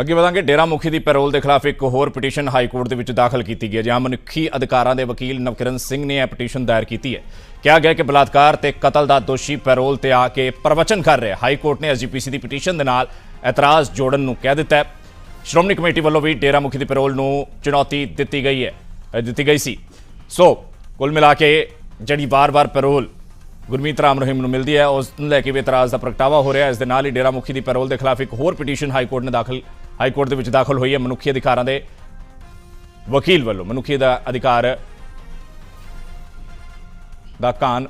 ਅੱਗੇ ਵਧਾਂਗੇ, ਡੇਰਾ ਮੁਖੀ ਦੀ ਪੈਰੋਲ ਦੇ ਖਿਲਾਫ ਇੱਕ ਹੋਰ ਪਟੀਸ਼ਨ ਹਾਈ ਕੋਰਟ ਦੇ ਵਿੱਚ ਦਾਖਲ ਕੀਤੀ ਗਈ ਹੈ ਜਿਹਾਂ ਮਨੁੱਖੀ ਅਧਿਕਾਰਾਂ ਦੇ ਵਕੀਲ ਨਵਕਿਰਨ ਸਿੰਘ ਨੇ ਇਹ ਪਟੀਸ਼ਨ ਦਾਇਰ ਕੀਤੀ ਹੈ। ਕਿਹਾ ਗਿਆ ਕਿ ਬਲਾਤਕਾਰ ਤੇ ਕਤਲ ਦਾ ਦੋਸ਼ੀ ਪੈਰੋਲ ਤੇ ਆ ਕੇ ਪ੍ਰਵਚਨ ਕਰ ਰਿਹਾ ਹਾਈ ਕੋਰਟ ਨੇ ਐਸਜੀਪੀਸੀ ਦੀ ਪਟੀਸ਼ਨ ਦੇ ਨਾਲ ਇਤਰਾਜ਼ ਜੋੜਨ ਨੂੰ ਕਹਿ ਦਿੱਤਾ ਹੈ। ਸ਼੍ਰੋਮਣੀ ਕਮੇਟੀ ਵੱਲੋਂ ਵੀ ਡੇਰਾ ਮੁਖੀ ਦੀ ਪੈਰੋਲ ਨੂੰ ਚੁਣੌਤੀ ਦਿੱਤੀ ਗਈ ਹੈ ਦਿੱਤੀ ਗਈ ਸੀ। ਸੋ, ਕੁੱਲ ਮਿਲਾ ਕੇ ਜਿਹੜੀ ਵਾਰ-ਵਾਰ ਪੈਰੋਲ ਗੁਰਮੀਤ ਰਾਮ ਰਹੀਮ ਨੂੰ ਮਿਲਦੀ ਹੈ, ਉਸ ਨੂੰ ਲੈ ਕੇ ਵੀ ਇਤਰਾਜ਼ ਦਾ ਪ੍ਰਗਟਾਵਾ ਹੋ ਰਿਹਾ ਹੈ। ਇਸ ਦੇ ਨਾਲ ਹੀ ਡੇਰਾ ਮੁਖੀ ਦੀ ਪੈਰੋਲ ਦੇ ਖਿਲਾਫ ਇੱਕ ਹੋਰ ਪਟੀਸ਼ਨ ਹਾਈ ਕੋਰਟ ਨੇ ਦਾਖਲ ਹਾਈ ਕੋਰਟ ਦੇ ਵਿੱਚ ਦਾਖਲ ਹੋਈ ਹੈ ਮਨੁੱਖੀ ਅਧਿਕਾਰਾਂ ਦੇ ਵਕੀਲ ਵੱਲੋਂ। ਮਨੁੱਖੀ ਦਾ ਅਧਿਕਾਰ ਦਾ ਕਾਨ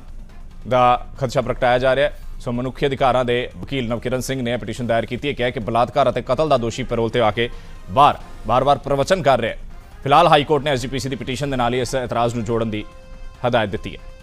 ਦਾ ਖਦਸ਼ਾ ਪ੍ਰਗਟਾਇਆ ਜਾ ਰਿਹਾ ਹੈ। ਸੋ ਮਨੁੱਖੀ ਅਧਿਕਾਰਾਂ ਦੇ ਵਕੀਲ ਨਵਕਿਰਨ ਸਿੰਘ ਨੇ ਇਹ ਪਟੀਸ਼ਨ ਦਾਇਰ ਕੀਤੀ ਹੈ। ਕਿਹਾ ਕਿ ਬਲਾਤਕਾਰ ਅਤੇ ਕਤਲ ਦਾ ਦੋਸ਼ੀ ਪੈਰੋਲ ਤੇ ਆ ਕੇ ਬਾਰ ਬਾਰ-ਬਾਰ ਪ੍ਰਵਚਨ ਕਰ ਰਿਹਾ ਹੈ। ਫਿਲਹਾਲ ਹਾਈ ਕੋਰਟ ਨੇ ਐਸਜੀਪੀਸੀ ਦੀ ਪਟੀਸ਼ਨ ਦੇ ਨਾਲ ਹੀ ਇਸ ਇਤਰਾਜ਼ ਨੂੰ ਜੋੜਨ ਦੀ ਹਦਾਇਤ ਦਿੱਤੀ ਹੈ।